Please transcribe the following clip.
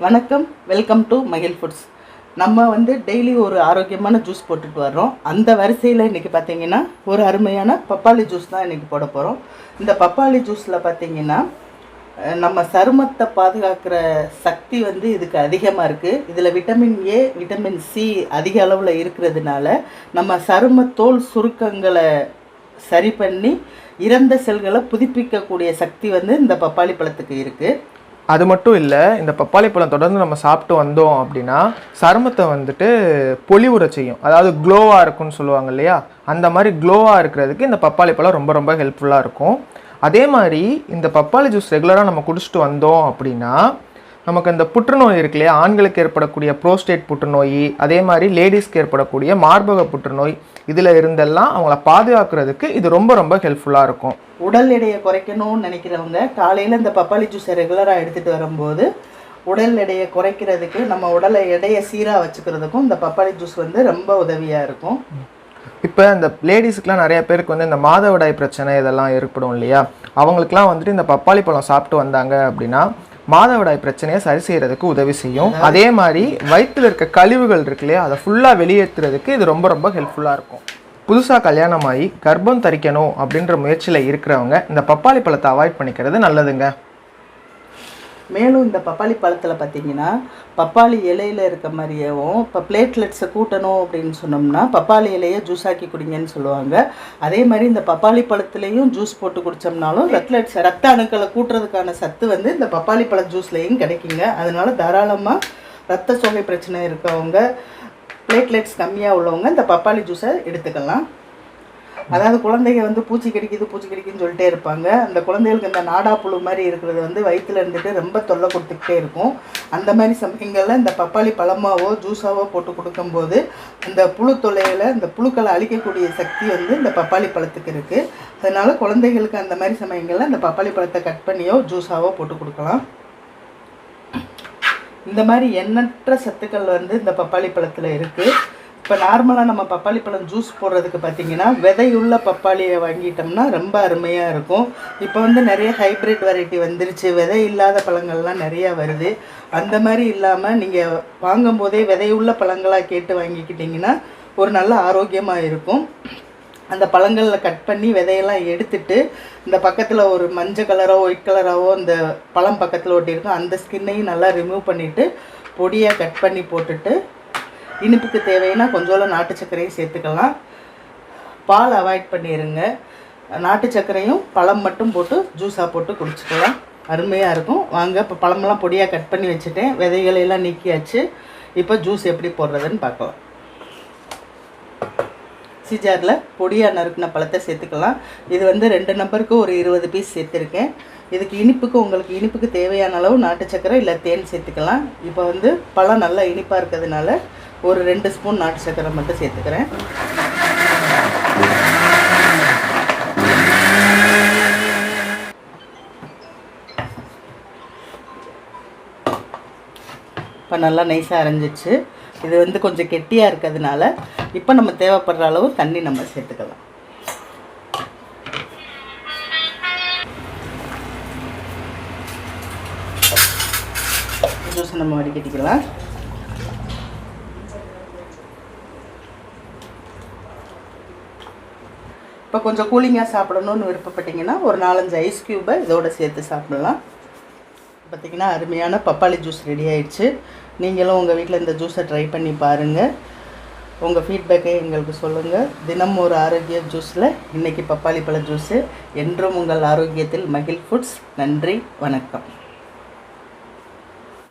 வணக்கம் welcome to மகிழ் foods நம்ம வந்து டெய்லி ஒரு ஆரோக்கியமான ஜூஸ் போட்டுட்டு வர்றோம். அந்த வரிசையில் இன்றைக்கி பார்த்தீங்கன்னா ஒரு அருமையான பப்பாளி ஜூஸ் தான் இன்றைக்கி போட போகிறோம் இந்த பப்பாளி ஜூஸில் பார்த்தீங்கன்னா நம்ம சருமத்தை பாதுகாக்கிற சக்தி வந்து இதுக்கு அதிகமாக இருக்குது இதில் விட்டமின் ஏ விட்டமின் சி அதிக அளவில் இருக்கிறதுனால நம்ம சரும தோல் சுருக்கங்களை சரி பண்ணி இறந்த செல்களை புதுப்பிக்கக்கூடிய சக்தி வந்து இந்த பப்பாளி பழத்துக்கு இருக்குது அது மட்டும் இல்லை இந்த பப்பாளி பழம் தொடர்ந்து நம்ம சாப்பிட்டு வந்தோம் அப்படின்னா சருமத்தை வந்துட்டு பொலிவுற செய்யும். அதாவது க்ளோவாக இருக்கும்னு சொல்லுவாங்க இல்லையா? அந்த மாதிரி க்ளோவாக இருக்கிறதுக்கு இந்த பப்பாளி பழம் ரொம்ப ரொம்ப ஹெல்ப்ஃபுல்லாக இருக்கும். அதே மாதிரி இந்த பப்பாளி ஜூஸ் ரெகுலராக நம்ம குடிச்சிட்டு வந்தோம் அப்படின்னா நமக்கு இந்த புற்றுநோய் இருக்கு இல்லையா? ஆண்களுக்கு ஏற்படக்கூடிய ப்ரோஸ்டேட் புற்றுநோய் அதே மாதிரி லேடிஸ்க்கு ஏற்படக்கூடிய மார்பக புற்றுநோய் இதில் இருந்தெல்லாம் அவங்கள பாதுகாக்கிறதுக்கு இது ரொம்ப ரொம்ப ஹெல்ப்ஃபுல்லாக இருக்கும். உடல் எடையை குறைக்கணும்னு நினைக்கிறவங்க காலையில் இந்த பப்பாளி ஜூஸை ரெகுலராக எடுத்துகிட்டு வரும்போது உடல் எடையை குறைக்கிறதுக்கு நம்ம உடலை எடையை சீராக வச்சுக்கிறதுக்கும் இந்த பப்பாளி ஜூஸ் வந்து ரொம்ப உதவியாக இருக்கும். இப்போ இந்த லேடிஸுக்குலாம் நிறைய பேருக்கு வந்து இந்த மாதவிடாய் பிரச்சனை இதெல்லாம் ஏற்படும் இல்லையா? அவங்களுக்குலாம் வந்துட்டு இந்த பப்பாளி பழம் சாப்பிட்டு வந்தாங்க அப்படின்னா மாதவிடாய் பிரச்சனையை சரி செய்யறதுக்கு உதவி செய்யும். அதே மாதிரி வயிற்றில் இருக்க கழிவுகள் இருக்கு இல்லையா? அதை ஃபுல்லாக வெளியேற்றுறதுக்கு இது ரொம்ப ரொம்ப ஹெல்ப்ஃபுல்லாக இருக்கும். புதுசாக கல்யாணமாகி கர்ப்பம் தரிக்கணும் அப்படின்ற முயற்சியில் இருக்கிறவங்க இந்த பப்பாளி பழத்தை அவாய்ட் பண்ணிக்கிறது நல்லதுங்க. மேலும் இந்த பப்பாளி பழத்தில் பார்த்தீங்கன்னா பப்பாளி இலையில இருக்க மாதிரியேவும் இப்போ பிளேட்லெட்ஸை கூட்டணும் அப்படின்னு சொன்னோம்னா பப்பாளி இலையை ஜூஸ் ஆக்கி குடிங்கன்னு சொல்லுவாங்க. அதே மாதிரி இந்த பப்பாளி பழத்துலேயும் ஜூஸ் போட்டு குடித்தோம்னாலும் ரத்லெட்ஸ் ரத்த அணுக்களை கூட்டுறதுக்கான சத்து வந்து இந்த பப்பாளி பழ ஜூஸ்லேயும் கிடைக்குங்க. அதனால தாராளமாக ரத்த சோகை பிரச்சனை இருக்கவங்க பிளேட்லெட்ஸ் கம்மியாக உள்ளவங்க இந்த பப்பாளி ஜூஸை எடுத்துக்கலாம். அதாவது குழந்தைங்க வந்து பூச்சி கடிக்குது பூச்சி கடிக்குன்னு சொல்லிட்டே இருப்பாங்க. அந்த குழந்தைகளுக்கு இந்த நாடா புழு மாதிரி இருக்கிறது வந்து வயிற்றுல இருந்துட்டு ரொம்ப தொல்லை கொடுத்துக்கிட்டே இருக்கும். அந்த மாதிரி சமயங்களில் இந்த பப்பாளி பழமாவோ ஜூஸாவோ போட்டு கொடுக்கும்போது அந்த புழு தொல்லைகளை இந்த புழுக்களை அழிக்கக்கூடிய சக்தி வந்து இந்த பப்பாளி பழத்துக்கு இருக்குது அதனால குழந்தைகளுக்கு அந்த மாதிரி சமயங்களில் இந்த பப்பாளி பழத்தை கட் பண்ணியோ ஜூஸாவோ போட்டு கொடுக்கலாம். இந்த மாதிரி எண்ணற்ற சத்துக்கள் வந்து இந்த பப்பாளி பழத்தில் இருக்குது இப்போ நார்மலாக நம்ம பப்பாளி பழம் ஜூஸ் போடுறதுக்கு பார்த்தீங்கன்னா விதையுள்ள பப்பாளியை வாங்கிட்டோம்னா ரொம்ப அருமையாக இருக்கும். இப்போ வந்து நிறைய ஹைப்ரிட் வெரைட்டி வந்துருச்சு. விதை இல்லாத பழங்கள்லாம் நிறையா வருது. அந்த மாதிரி இல்லாமல் நீங்கள் வாங்கும்போதே விதையுள்ள பழங்களாக கேட்டு வாங்கிக்கிட்டிங்கன்னா ஒரு நல்ல ஆரோக்கியமாக இருக்கும். அந்த பழங்களில் கட் பண்ணி விதையெல்லாம் எடுத்துட்டு இந்த பக்கத்தில் ஒரு மஞ்சள் கலரோ ஒயிட் கலராகவோ இந்த பழம் பக்கத்தில் ஒட்டியிருக்கும் அந்த ஸ்கின்னையும் நல்லா ரிமூவ் பண்ணிவிட்டு பொடியாக கட் பண்ணி போட்டுட்டு இனிப்புக்கு தேவைன்னா கொஞ்சோளம் நாட்டு சர்க்கரையும் சேர்த்துக்கலாம். பால் அவாய்ட் பண்ணிடுங்க நாட்டு சர்க்கரையும் பழம் மட்டும் போட்டு ஜூஸாக போட்டு குடிச்சிக்கலாம். அருமையாக இருக்கும். வாங்க இப்போ பழமெல்லாம் பொடியாக கட் பண்ணி வச்சுட்டேன். விதைகளையெல்லாம் நீக்கியாச்சு. இப்போ ஜூஸ் எப்படி போடுறதுன்னு பார்க்கலாம். சிஜாரில் பொடியாக நறுக்கின பழத்தை சேர்த்துக்கலாம். இது வந்து ரெண்டு நம்பருக்கு ஒரு இருபது பீஸ் சேர்த்துருக்கேன். இதுக்கு இனிப்புக்கு உங்களுக்கு இனிப்புக்கு தேவையான அளவு நாட்டு சக்கரை இல்லை தேன் சேர்த்துக்கலாம். இப்போ வந்து பழம் நல்லா இனிப்பாக இருக்கிறதுனால ஒரு ரெண்டு ஸ்பூன் நாட்டு சக்கரை மட்டும் சேர்த்துக்கிறேன். இப்போ நல்லா நைஸாக அரைஞ்சிச்சு. இது வந்து கொஞ்சம் கெட்டியாக இருக்கிறதுனால இப்போ நம்ம தேவைப்படுற அளவு தண்ணி நம்ம சேர்த்துக்கலாம். ஜூஸ் நம்ம வடிகட்டிக்கலாம். இப்போ கொஞ்சம் கூலிங்காக சாப்பிடணும்னு விருப்பப்பட்டீங்கன்னா ஒரு நாலஞ்சு ஐஸ் க்யூபை இதோட சேர்த்து சாப்பிடலாம். பார்த்திங்கன்னா அருமையான பப்பாளி ஜூஸ் ரெடி ஆயிடுச்சு. நீங்களும் உங்கள் வீட்டில் இந்த ஜூஸை ட்ரை பண்ணி பாருங்கள் உங்கள் ஃபீட்பேக்கை எங்களுக்கு சொல்லுங்கள் தினம் ஒரு ஆரோக்கிய ஜூஸில் இன்றைக்கி பப்பாளி பழ ஜூஸு என்றும் உங்கள் ஆரோக்கியத்தில் மகிழ் ஃபுட்ஸ் நன்றி வணக்கம்.